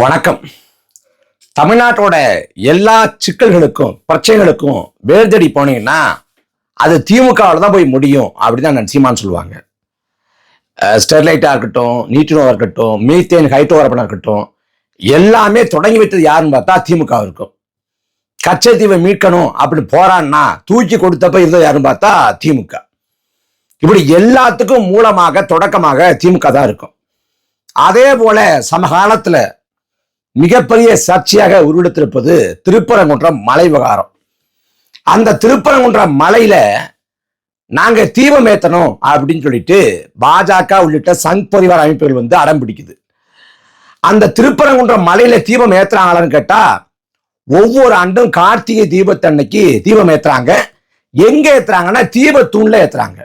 வணக்கம். தமிழ்நாட்டோட எல்லா சிக்கல்களுக்கும் பிரச்சனைகளுக்கும் வேர்தடி போனீங்கன்னா அது திமுகவில் தான் போய் முடியும் அப்படின்னு தான் சீமான் சொல்லுவாங்க. ஸ்டெர்லைட்டாக இருக்கட்டும் நீட்டுனோவாக இருக்கட்டும் மீத்தேன் ஹைட்ரோவரப்பனாக இருக்கட்டும் எல்லாமே தொடங்கி வைத்தது யாருன்னு பார்த்தா திமுக இருக்கும். கச்சத்தீவை மீட்கணும் அப்படின்னு போறான்னா தூக்கி கொடுத்தப்ப இருந்தது யாருன்னு பார்த்தா திமுக. இப்படி எல்லாத்துக்கும் மூலமாக தொடக்கமாக திமுக தான் இருக்கும். அதே போல சமகாலத்தில் மிகப்பெரிய சர்ச்சையாக உருவெடுத்திருப்பது திருப்பரங்குன்றம் மலை விவகாரம். அந்த திருப்பரங்குன்றம் மலையில நாங்க தீபம் ஏத்தணும் அப்படின்னு சொல்லிட்டு பாஜக உள்ளிட்ட சங் பரிவார அமைப்புகள் வந்து அடம் பிடிக்குது. அந்த திருப்பரங்குன்றம் மலையில தீபம் ஏத்துறாங்களான்னு கேட்டா ஒவ்வொரு ஆண்டும் கார்த்திகை தீபத்தன்னைக்கு தீபம் ஏத்துறாங்க. எங்க ஏத்துறாங்கன்னா தீபத்தூண்ல ஏத்துறாங்க.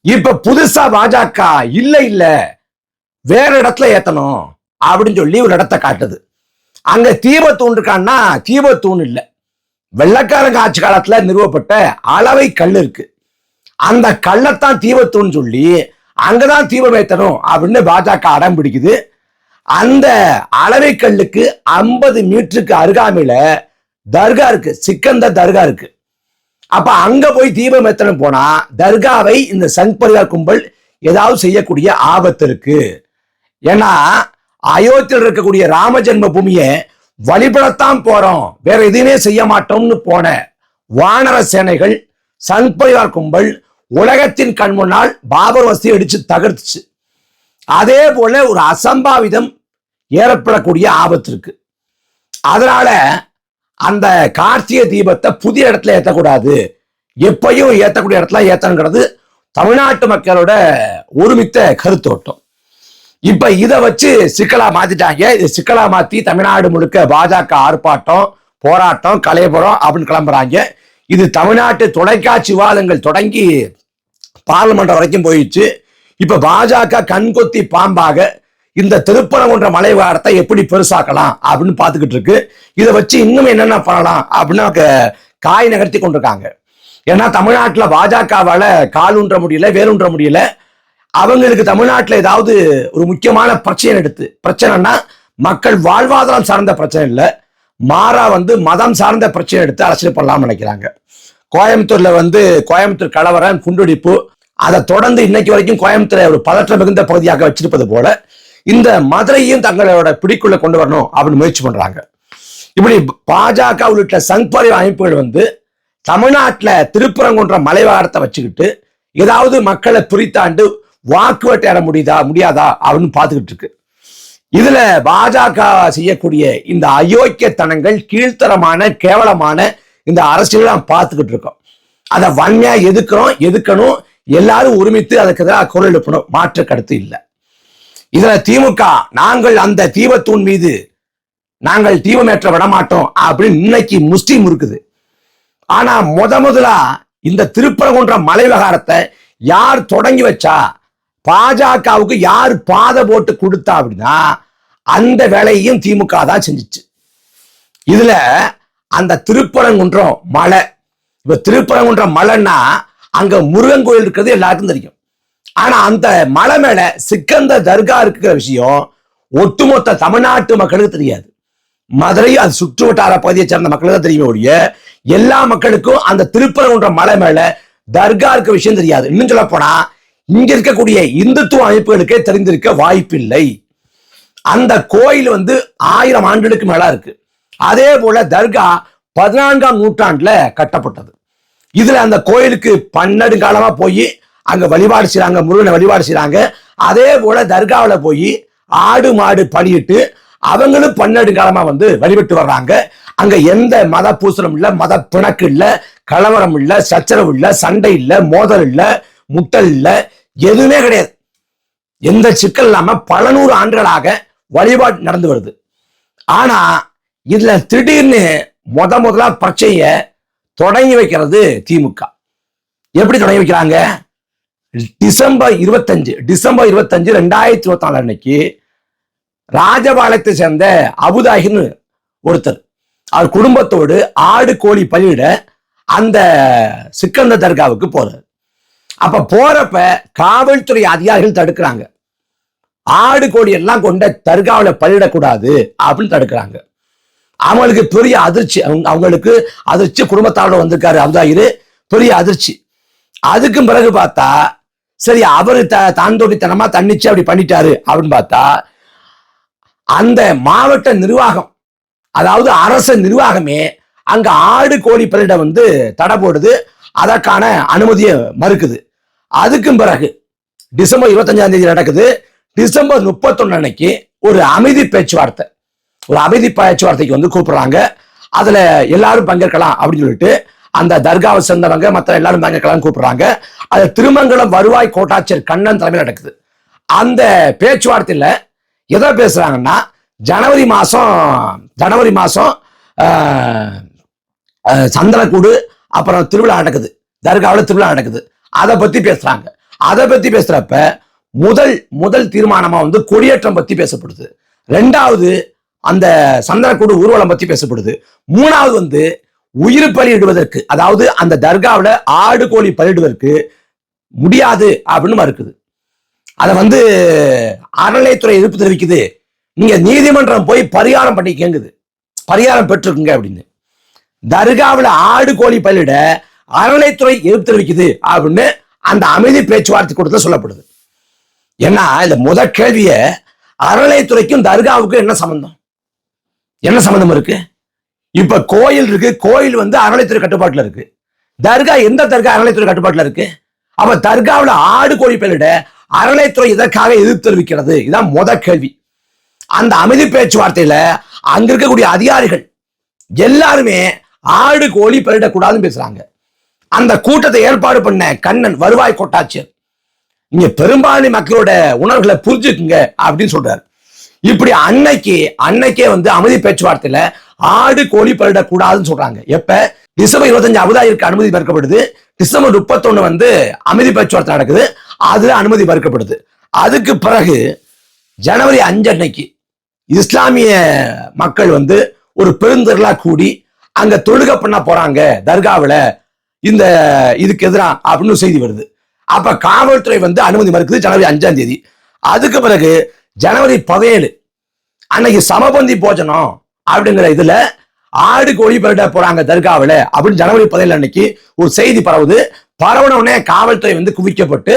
இப்ப புதுசா பாஜக இல்ல இல்ல வேற இடத்துல ஏத்தணும். அப்படின்னு சொல்லி ஒரு இடத்த காட்டுது. அங்க தீபத்தூண் இருக்கான்னா தீபத்தூண் இல்லை. வெள்ளக்காரங்க ஆட்சி காலத்துல நிறுவப்பட்ட அளவை கல் இருக்கு. அந்த கல்லைத்தான் தீபத்தூண் சொல்லி அங்கதான் தீபம் ஏத்தணும் அப்படின்னு பாஜக அடம் பிடிக்குது. அந்த அளவை கல்லுக்கு ஐம்பது மீட்டருக்கு அருகாமையில தர்கா இருக்கு. சிக்கந்த தர்கா இருக்கு. அப்ப அங்க போய் தீபம் ஏத்தணும் போனா தர்காவை இந்த சங் பரிவார் கும்பல் ஏதாவது செய்யக்கூடிய ஆபத்து இருக்கு. ஏன்னா அயோத்தியில் இருக்கக்கூடிய ராம ஜென்ம பூமியை வழிபடத்தான் போறோம். வேற எதுவுமே செய்ய மாட்டோம்னு போன வானர சேனைகள் சண்பரிவார் கும்பல் உலகத்தின் கண் முன்னால் பாபர் வசதியை அடிச்சு தகர்த்துச்சு. அதே போல ஒரு அசம்பாவிதம் ஏற்படக்கூடிய ஆபத்து இருக்கு. அதனால அந்த கார்த்திகை தீபத்தை புதிய இடத்துல ஏற்றக்கூடாது எப்பயும் ஏற்றக்கூடிய இடத்துல ஏற்றணுங்கிறது தமிழ்நாட்டு மக்களோட ஒருமித்த கருத்தோட்டம். இப்ப இதை வச்சு சிக்கலா மாத்திட்டாங்க. இது சிக்கலா மாத்தி தமிழ்நாடு முழுக்க பாஜக ஆர்ப்பாட்டம் போராட்டம் கலையபுரம் அப்படின்னு கிளம்புறாங்க. இது தமிழ்நாட்டு தொலைக்காட்சி விவாதங்கள் தொடங்கி பார்லிமெண்ட் வரைக்கும் போயிடுச்சு. இப்ப பாஜக கண்கொத்தி பாம்பாக இந்த திருப்பரங்குன்ற மலை வாரத்தை எப்படி பெருசாக்கலாம் அப்படின்னு பார்த்துக்கிட்டு இருக்கு. இதை வச்சு இன்னும் என்னென்ன பண்ணலாம் அப்படின்னு காய் நகர்த்தி கொண்டிருக்காங்க. ஏன்னா தமிழ்நாட்டில் பாஜகவால கால் ஊன்ற முடியல வேரூன்ற முடியல. அவங்களுக்கு தமிழ்நாட்டில் ஏதாவது ஒரு முக்கியமான பிரச்சனை எடுத்து பிரச்சனைனா மக்கள் வாழ்வாதாரம் சார்ந்த பிரச்சனை இல்லை. மாறா வந்து மதம் சார்ந்த பிரச்சனை எடுத்து அரசியல் பண்ணலாம்னு நினைக்கிறாங்க. கோயம்புத்தூர்ல வந்து கோயம்புத்தூர் கலவரம் குண்டுடிப்பு அதை தொடர்ந்து இன்னைக்கு வரைக்கும் கோயம்புத்தூரை ஒரு பதற்றம் மிகுந்த பகுதியாக வச்சிருப்பது போல இந்த மதுரையும் தங்களோட பிடிக்குள்ள கொண்டு வரணும் அப்படின்னு முயற்சி பண்றாங்க. இப்படி பாஜக உள்ளிட்ட சங் அமைப்புகள் வந்து தமிழ்நாட்டில் திருப்புறங்குன்ற மலைவாரத்தை வச்சுக்கிட்டு ஏதாவது மக்களை பிரித்தாண்டு வாக்கு வேட்டையாட முடியுதா முடியாதா அப்படின்னு பார்த்துக்கிட்டு இருக்கு. இதுல பாஜக செய்யக்கூடிய இந்த அயோக்கியத்தனங்கள் கீழ்த்தரமான கேவலமான இந்த அரசியல் நாம் பார்த்துக்கிட்டு இருக்கோம். அதை வன்மையா எதுக்கிறோம் எதுக்கணும்? எல்லாரும் ஒருமித்து அதுக்கு எதிராக குரல் எழுப்பணும். மாற்று கருத்து இல்லை. இதுல திமுக நாங்கள் அந்த தீபத்தூண் மீது நாங்கள் தீபமேற்ற விட மாட்டோம் அப்படின்னு இன்னைக்கு முஸ்லீம் இருக்குது. ஆனா முத முதலா இந்த திருப்பரங்குன்ற மலை விவகாரத்தை யார் தொடங்கி வச்சா பாஜகவுக்கு யார் பாதை போட்டு கொடுத்தா அப்படின்னா அந்த வேலையையும் திமுக தான் செஞ்சுச்சு. இதுல அந்த திருப்பரங்குன்றம் மலை. இப்ப திருப்பரங்குன்றம் மலைன்னா அங்க முருகன் கோயில் இருக்கிறது எல்லாருக்கும் தெரியும். ஆனா அந்த மலை மேல சிக்கந்த தர்கா இருக்கிற விஷயம் ஒட்டுமொத்த தமிழ்நாட்டு மக்களுக்கு தெரியாது. மதுரை அது சுற்று வட்டார பகுதியை சேர்ந்த மக்களுக்கு தான் தெரியுமே ஒழிய எல்லா மக்களுக்கும் அந்த திருப்பரங்குன்ற மலை மேல தர்கா இருக்க விஷயம் தெரியாது. இன்னும் சொல்ல போனா இங்க இருக்கக்கூடிய இந்துத்துவ அமைப்புகளுக்கே தெரிந்திருக்க வாய்ப்பில்லை. அந்த கோயில் வந்து ஆயிரம் ஆண்டுகளுக்கு மேல இருக்கு. அதே போல தர்கா பதினான்காம் நூற்றாண்டுல கட்டப்பட்டது. இதுல அந்த கோயிலுக்கு பன்னெண்டு காலமா போய் அங்க வழிபாடு செய்யறாங்க முருகனை வழிபாடு செய்யறாங்க அதே போல தர்காவில் போய் ஆடு மாடு பலியிட்டு அவங்களும் பன்னெண்டு காலமா வந்து வழிபட்டு வர்றாங்க. அங்க எந்த மத பூசணம் இல்லை மத பிணக்கு இல்லை கலவரம் இல்லை சச்சரவு இல்லை சண்டை இல்லை மோதல் இல்லை. முட்டல்ல எதுவுமே கிடையாது. எந்த சிக்கல் இல்லாம பல நூறு ஆண்டுகளாக வழிபாடு நடந்து வருது. ஆனா இதுல திடீர்னு முத முதலா பிரச்சனைய தொடங்கி வைக்கிறது திமுக. எப்படி தொடங்கி வைக்கிறாங்க? டிசம்பர் இருபத்தஞ்சு டிசம்பர் இருபத்தஞ்சு ரெண்டாயிரத்தி இருபத்தி நாலு அன்னைக்கு ராஜபாளையத்தை சேர்ந்த அபுதாகின்னு ஒருத்தர். அவர் குடும்பத்தோடு ஆடு கோழி பலியிட அந்த சிக்கந்த தர்காவுக்கு போறாரு. அப்ப போறப்ப காவல்துறை அதிகாரிகள் தடுக்கிறாங்க. ஆடு கோழி எல்லாம் கொண்ட தர்காவில் பலியிடக்கூடாது அப்படின்னு தடுக்கிறாங்க. அவங்களுக்கு பெரிய அதிர்ச்சி. அவங்க அவங்களுக்கு அதிர்ச்சி குடும்பத்தாரோட வந்திருக்காரு அப்தாயிரு பெரிய அதிர்ச்சி. அதுக்கும் பிறகு பார்த்தா சரி அவரு த தாந்தோட்டித்தனமா தன்னிச்சு அப்படி பண்ணிட்டாரு அப்படின்னு பார்த்தா அந்த மாவட்ட நிர்வாகம் அதாவது அரச நிர்வாகமே அங்க ஆடு கோழி பலியிட வந்து தடை போடுது. அதற்கான அனுமதியை மறுக்குது. அதுக்கும் பிறகு டிசம்பர் இருபத்தஞ்சாம் தேதி நடக்குது. டிசம்பர் முப்பத்தொன்னு அன்னைக்கு ஒரு அமைதி பேச்சுவார்த்தை. ஒரு அமைதி பேச்சுவார்த்தைக்கு வந்து கூப்பிடுறாங்க. அதுல எல்லாரும் பங்கேற்கலாம் அப்படின்னு சொல்லிட்டு அந்த தர்காவை சேர்ந்தவங்க மற்ற எல்லாரும் பங்கேற்கலாம் கூப்பிடுறாங்க. அது திருமங்கலம் வருவாய் கோட்டாட்சியர் கண்ணன் தலைமையில் நடக்குது. அந்த பேச்சுவார்த்தையில எதை பேசுறாங்கன்னா ஜனவரி மாசம் ஜனவரி மாசம் சந்தனக்கூடு அப்புறம் திருவிழா நடக்குது. தர்காவில் திருவிழா நடக்குது. அதை பத்தி பேசுறாங்க. அதை பத்தி பேசுறப்ப முதல் முதல் தீர்மானமா வந்து கொடியேற்றம் பத்தி பேசப்படுது. ரெண்டாவது அந்த சந்தனக்கூடு ஊர்வலம் பத்தி பேசப்படுது. மூணாவது வந்து உயிர் பலியிடுவதற்கு அதாவது அந்த தர்காவில் ஆடு கோழி பலியிடுவதற்கு முடியாது அப்படின்னு மறுக்குது. அதை வந்து அறநிலையத்துறை எதிர்ப்பு தெரிவிக்குது. நீங்க நீதிமன்றம் போய் பரிகாரம் பண்ணி கேங்குது. பரிகாரம் பெற்றுக்குங்க அப்படின்னு. தர்காவில் ஆடு கோழி பலியிட அறநிலைத்துறை எதிர்ப்பு தெரிவிக்குது அப்படின்னு அந்த அமைதி பேச்சுவார்த்தை கூட்டத்தில் சொல்லப்படுது. ஏன்னா இந்த முத கேள்விய அறநிலைத்துறைக்கும் தர்காவுக்கும் என்ன சம்பந்தம்? என்ன சம்பந்தம் இருக்கு? இப்ப கோயில் இருக்கு கோயில் வந்து அறநிலைத்துறை கட்டுப்பாட்டுல இருக்கு. தர்கா எந்த தர்கா அறநிலைத்துறை கட்டுப்பாட்டுல இருக்கு? அப்ப தர்காவில் ஆடு கோழி பேரிட அறநிலைத்துறை இதற்காக எதிர்ப்பு தெரிவிக்கிறது? இதான் முத கேள்வி. அந்த அமைதி பேச்சுவார்த்தையில அங்க இருக்கக்கூடிய அதிகாரிகள் எல்லாருமே ஆடு கோழி பலியிடக்கூடாதுன்னு பேசுறாங்க. அந்த கூட்டத்தை ஏற்பாடு பண்ண கண்ணன் வருவாய் கோட்டாட்சியர். நீங்க பெரும்பான்மை மக்களோட உணர்வுகளை புரிஞ்சுக்குங்க அப்படின்னு சொல்றாரு. இப்படி அன்னைக்கு அன்னைக்கே வந்து அமைதி பேச்சுவார்த்தையில ஆடு கோழி பலிடக்கூடாதுன்னு சொல்றாங்க. எப்ப? டிசம்பர் இருபத்தஞ்சு அபுதாயிருக்கு அனுமதி மறுக்கப்படுது. டிசம்பர் முப்பத்தொன்னு வந்து அமைதி பேச்சுவார்த்தை நடக்குது. அதுல அனுமதி மறுக்கப்படுது. அதுக்கு பிறகு ஜனவரி அஞ்சு அன்னைக்கு இஸ்லாமிய மக்கள் வந்து ஒரு பெருந்திரளா கூடி அங்க தொழுகை பண்ண போறாங்க தர்காவில். இந்த இதுக்கு எதிராக அப்படின்னு செய்தி வருது. அப்ப காவல்துறை வந்து அனுமதி மறுக்குது ஜனவரி அஞ்சாம் தேதி. அதுக்கு பிறகு ஜனவரி பதினேழு அன்னைக்கு சமபந்தி போஜனம் அப்படிங்கிற இதுல ஆடு கோழி பரட்ட போறாங்க தர்காவுல அப்படின்னு ஜனவரி பதினேழு அன்னைக்கு ஒரு செய்தி பரவுது. பரவனவுடனே உடனே காவல்துறை வந்து குவிக்கப்பட்டு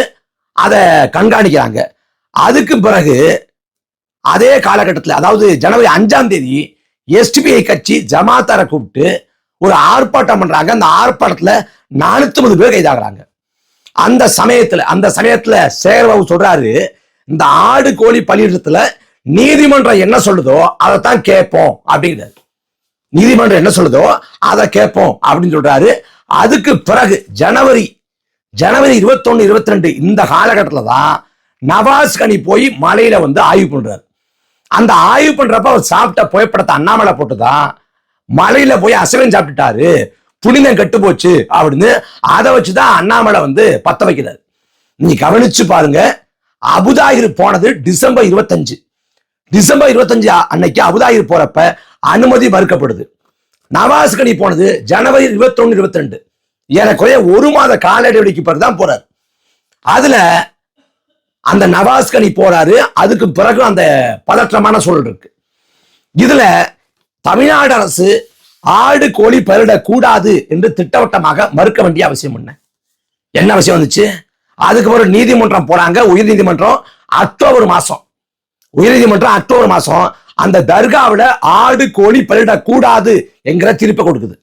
அதை கண்காணிக்கிறாங்க. அதுக்கு பிறகு அதே காலகட்டத்தில் அதாவது ஜனவரி அஞ்சாம் தேதி எஸ்டிபிஐ கட்சி ஜமாத்தாரை கூப்பிட்டு ஒரு ஆர்ப்பாட்டம் பண்றாங்க. அந்த ஆர்ப்பாட்டத்தில் நானூத்தி பேர் கைதாகிறாங்க. அந்த சமயத்துல அந்த சமயத்துல சேகர்பாபு சொல்றாரு இந்த ஆடு கோழி பணியிடத்துல நீதிமன்றம் என்ன சொல்லுதோ அதைத்தான் கேட்போம் அப்படிங்கிறாரு. நீதிமன்றம் என்ன சொல்லுதோ அதை கேட்போம் அப்படின்னு சொல்றாரு. அதுக்கு பிறகு ஜனவரி ஜனவரி இருபத்தொன்னு இருபத்தி ரெண்டு இந்த காலகட்டத்தில் தான் நவாஸ் கனி போய் மலையில வந்து ஆய்வு பண்றாரு. அந்த ஆய்வு பண்றப்ப அவர் சாப்பிட்ட புகைப்படத்தை அண்ணாமலை போட்டுதான் மலையில போய் அசைவம் சாப்பிட்டுட்டாரு. புனிதம் கெட்டு போச்சு அப்படின்னு அதை வச்சுதான் அண்ணாமலை வந்து பத்த வைக்கிறாரு. நீ கவனிச்சு பாருங்க அபுதாயிர் போனது டிசம்பர் இருபத்தஞ்சு. டிசம்பர் இருபத்தஞ்சு அன்னைக்கு அபுதாயிர் போறப்ப அனுமதி மறுக்கப்படுது. நவாஸ் கனி போனது ஜனவரி இருபத்தொன்னு இருபத்தி ரெண்டு ஏறக்குறைய ஒரு மாத கால இடைவெளிக்கு பிறகு தான் போறாரு. அதுல அந்த நவாஸ் கனி போறாரு அதுக்கு பிறகு அந்த பதற்றமான சூழல் இருக்கு. இதுல தமிழ்நாடு அரசு ஆடு கோழி பயிரிடக்கூடாது என்று திட்டவட்டமாக மறுக்க வேண்டிய அவசியம் என்ன? என்ன அவசியம் வந்துச்சு? அதுக்கு நீதிமன்றம் போனாங்க. உயர் நீதிமன்றம் அக்டோபர் மாசம். உயர்நீதிமன்றம் அக்டோபர் மாசம் அந்த தர்காவில் ஆடு கோழி பலியிடக்கூடாது என்கிற தீர்ப்பை கொடுக்குது.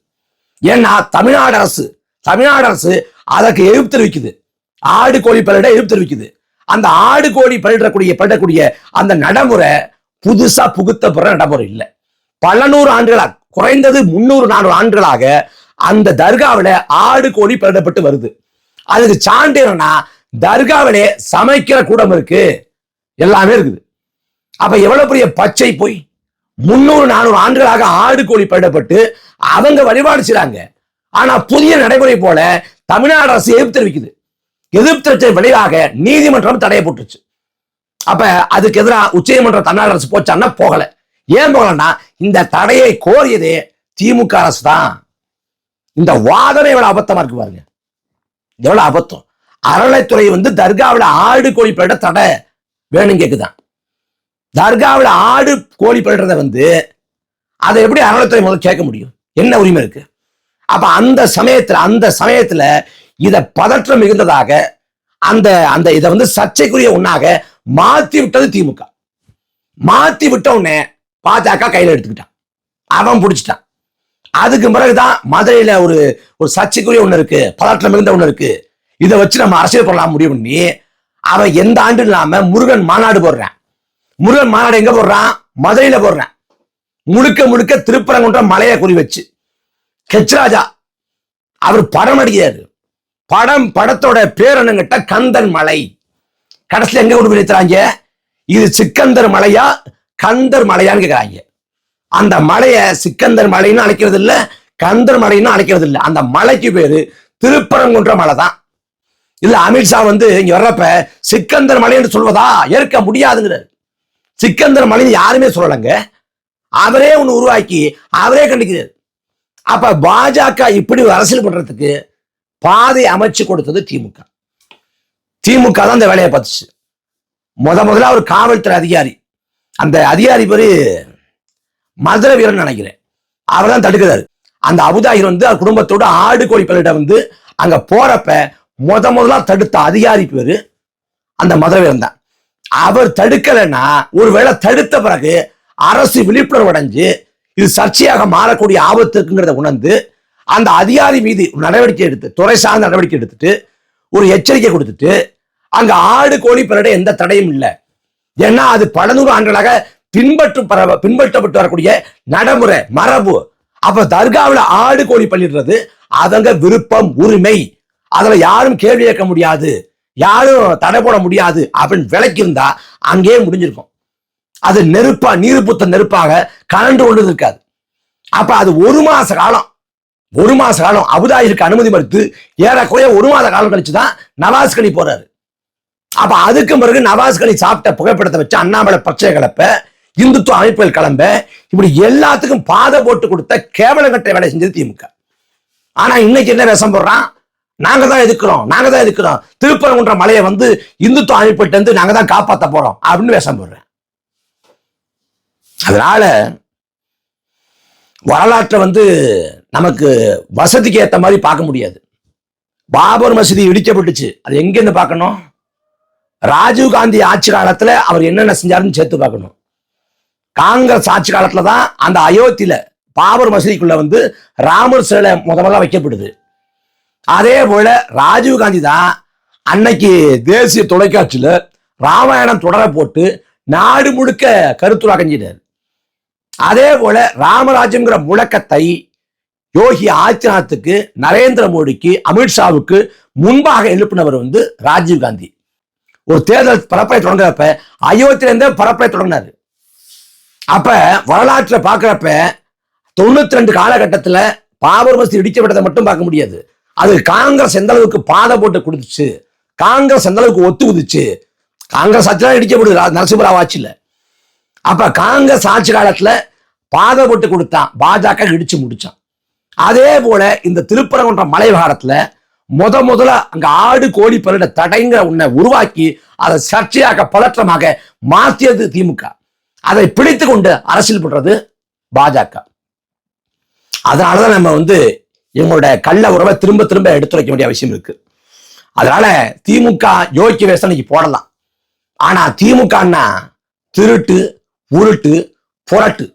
ஏன்னா தமிழ்நாடு அரசு தமிழ்நாடு அரசு அதற்கு எதிர்ப்பு தெரிவிக்குது. ஆடு கோழி பயிரிட எதிர்ப்பு தெரிவிக்குது. அந்த ஆடு கோழி பயிரிடக்கூடிய பயிரிடக்கூடிய அந்த நடைமுறை புதுசா புகுத்தப்படுற நடைமுறை இல்லை. பல நூறு ஆண்டுகளாக குறைந்தது முன்னூறு நானூறு ஆண்டுகளாக அந்த தர்காவில ஆடு கோழி பலிடப்பட்டு வருது. அதுக்கு சான்று என்னன்னா தர்காவிலே சமைக்கிற கூடம் இருக்கு. எல்லாமே இருக்குது. அப்ப எவ்வளவு பெரிய பச்சை போய்? முன்னூறு நானூறு ஆண்டுகளாக ஆடு கோழி பலிடப்பட்டு அவங்க வழிபாடு செய்றாங்க. ஆனா புதிய நடைமுறை போல தமிழ்நாடு அரசு எதிர்ப்பு தெரிவிக்குது. எதிர்ப்பு தெரிவித்த விளைவாக நீதிமன்றம் தடையை போட்டுச்சு அப்ப அதுக்கு எதிராக உச்சநீதிமன்றம் தமிழ்நாடு அரசு போச்சான்னா போகல. ஏன் போகலன்னா இந்த தடையை கோரியதே திமுக அரசு தான் இந்த வாதனை எவ்வளவு அபத்தமா இருக்கு பாருங்க. எவ்வளவு அபத்தம். அறநிலைத்துறை வந்து தர்காவில் ஆடு கோழி பலிட தடை வேணும் கேக்குதான் தர்காவில் ஆடு கோழி படுறத வந்து அதை எப்படி அறநிலைத்துறை முதல்ல கேட்க முடியும்? என்ன உரிமை இருக்கு? அப்ப அந்த சமயத்துல அந்த சமயத்துல இத பதற்றம் மிகுந்ததாக அந்த அந்த இதை வந்து சர்ச்சைக்குரிய ஒண்ணாக மாத்தி விட்டது திமுக. மாத்தி விட்ட உடனே பாஜக கையில எடுத்துக்கிட்டான். அவன் பிடிச்சிட்டான். அதுக்கு பிறகுதான் மதுரையில ஒரு ஒரு சர்ச்சைக்குரிய ஒன்று இருக்கு பதற்றம் மிகுந்த ஒன்று இருக்கு. இதை வச்சு நம்ம அரசியல் பண்ணலாம் முடிவு பண்ணி அவன் எந்த ஆண்டு இல்லாம முருகன் மாநாடு போடுறான். முருகன் மாநாடு எங்க போடுறான்? மதுரையில போடுறான். முழுக்க முழுக்க திருப்பரங்குன்ற மலையை குறி வச்சு. கெச்ராஜா அவர் படம் நடிக்கிறாரு. படம் படத்தோட பேர் என்னங்கிட்ட கந்தன் மலை. கடைசியில் எங்க கொண்டு போய் நிறுத்துறாங்க? இது சிக்கந்தர் மலையா கந்தர் மலையான்னு கேட்குறாங்க அந்த மலையை சிக்கந்தர் மலைன்னு அழைக்கிறது இல்லை கந்தர் மலைன்னு அழைக்கிறது இல்லை. அந்த மலைக்கு பேரு திருப்பரங்குன்ற மலை தான் இல்ல அமித்ஷா வந்து இங்க வர்றப்ப சிக்கந்தர் மலை என்று சொல்வதா? ஏற்க முடியாதுங்கிறார். சிக்கந்தர் மலைன்னு யாருமே சொல்லலைங்க. அவரே ஒன்னு உருவாக்கி அவரே கண்டிக்கிறார். அப்ப பாஜக இப்படி ஒரு அரசியல் பண்றதுக்கு பாதை அமைச்சு கொடுத்தது திமுக. திமுக தான் அந்த வேலையை பார்த்துச்சு. முத முதல்ல ஒரு காவல்துறை அதிகாரி. அந்த அதிகாரி பேரு மதுர வீரன் நினைக்கிறேன். அவர் தான் தடுக்கிறாரு. அந்த அபுதாயிர் வந்து அவர் குடும்பத்தோட ஆடு கோழி பள்ளியிட வந்து அங்க போறப்ப முத முதலா தடுத்த அதிகாரி பேரு அந்த மதுர வீரன் தான். அவர் தடுக்கலைன்னா ஒருவேளை தடுத்த பிறகு அரசு விழிப்புணர்வு அடைஞ்சு இது சர்ச்சையாக மாறக்கூடிய ஆபத்து இருக்குங்கிறத உணர்ந்து அந்த அதிகாரி மீது ஒரு நடவடிக்கை எடுத்து துறை சார்ந்த நடவடிக்கை எடுத்துட்டு ஒரு எச்சரிக்கை கொடுத்துட்டு அங்க ஆடு கோழி பிறட எந்த தடையும் இல்லை. ஏன்னா அது பல நூறு ஆண்டுகளாக பின்பற்று பரவ பின்பற்றப்பட்டு வரக்கூடிய நடைமுறை மரபு. அப்ப தர்காவில் ஆடு கோழி பண்ணிடுறது அதங்க விருப்பம் உரிமை. அதுல யாரும் கேள்வி கேட்க முடியாது. யாரும் தடை போட முடியாது அப்படின்னு விளக்கியிருந்தா அங்கேயே முடிஞ்சிருக்கும். அது நெருப்பா நீர் புத்த நெருப்பாக கலண்டு கொண்டு இருக்காது. அப்ப அது ஒரு மாச காலம். ஒரு மாச காலம். அபுதாயிருக்கு அனுமதி மறுத்து ஏறக்குறைய ஒரு மாத காலம் கழிச்சு தான் நவாஸ் கனி போறாரு. அப்ப அதுக்கு பிறகு நவாஸ் சாப்பிட்ட புகைப்படத்தை வச்சு அண்ணாமலை பச்சை கிளப்ப இந்துத்துவ அமைப்புகள் கிளம்ப இப்படி எல்லாத்துக்கும் பாதை போட்டு கொடுத்த கேவலங்கட்டை வேலை செஞ்சது திமுக. ஆனா இன்னைக்கு என்ன ரசம் போடுறான்? நாங்க தான் எதுக்கிறோம்? நாங்க தான் எதுக்கிறோம்? திருப்பரங்குன்ற மலையை வந்து இந்துத்துவ அமைப்பிட்ட இருந்து நாங்க தான் காப்பாத்த போறோம் அப்படின்னு வேஷம் போடுறேன். அதனால வரலாற்றை வந்து நமக்கு வசதிக்கு ஏற்ற மாதிரி பார்க்க முடியாது. பாபர் மசூதி இடிக்கப்பட்டுச்சு. அது எங்கேருந்து பார்க்கணும்? ராஜீவ் காந்தி ஆட்சி காலத்துல அவர் என்னென்ன செஞ்சாருன்னு சேர்த்து பார்க்கணும். காங்கிரஸ் ஆட்சி காலத்துல தான் அந்த அயோத்தியில பாபர் மசூதிக்குள்ள வந்து ராமர் சிலை முத முதல்ல வைக்கப்படுது. அதே போல ராஜீவ் காந்தி தான் அன்னைக்கு தேசிய தொலைக்காட்சியில ராமாயணம் தொடர போட்டு நாடு முழுக்க கருத்துரா கஞ்சிட்டார் அதே போல ராமராஜ்யங்கிற முழக்கத்தை யோகி ஆதித்யநாத்துக்கு நரேந்திர மோடிக்கு அமித்ஷாவுக்கு முன்பாக எழுப்பினவர் வந்து ராஜீவ் காந்தி. ஒரு தேர்தல் பரப்பரை தொடங்குறப்ப அயோத்தியிலேருந்தே இருந்தே தொடங்கினாரு. அப்ப வரலாற்றை பார்க்குறப்ப தொண்ணூத்தி ரெண்டு காலகட்டத்தில் பாபர் மசூதி இடிக்கப்பட்டதை மட்டும் பார்க்க முடியாது. அது காங்கிரஸ் எந்த அளவுக்கு பாதை போட்டு கொடுத்துச்சு காங்கிரஸ் எந்த அளவுக்கு ஒத்து குதிச்சு காங்கிரஸ் ஆட்சியெல்லாம் இடிக்கப்படுது நரசிம்மராவ் ஆட்சியில். அப்ப காங்கிரஸ் ஆட்சி காலத்துல பாதை போட்டு கொடுத்தான் பாஜக இடிச்சு முடிச்சான். அதே போல இந்த திருப்பரங்குன்ற மலை விவகாரத்துல முத முதல்ல அங்க ஆடு கோழி பல்லிட தடைங்கிற உன்னை உருவாக்கி அதை சர்ச்சையாக பதற்றமாக மாற்றியது திமுக. அதை பிடித்து கொண்டு அரசியல் பண்றது பாஜக. அதனாலதான் நம்ம வந்து இவங்களோட கள்ள உறவை திரும்ப திரும்ப எடுத்துரைக்க வேண்டிய அவசியம் இருக்கு. அதனால திமுக யோகி வேசனைக்கு போடலாம். ஆனா திமுகன்னா திருட்டு உருட்டு புரட்டு.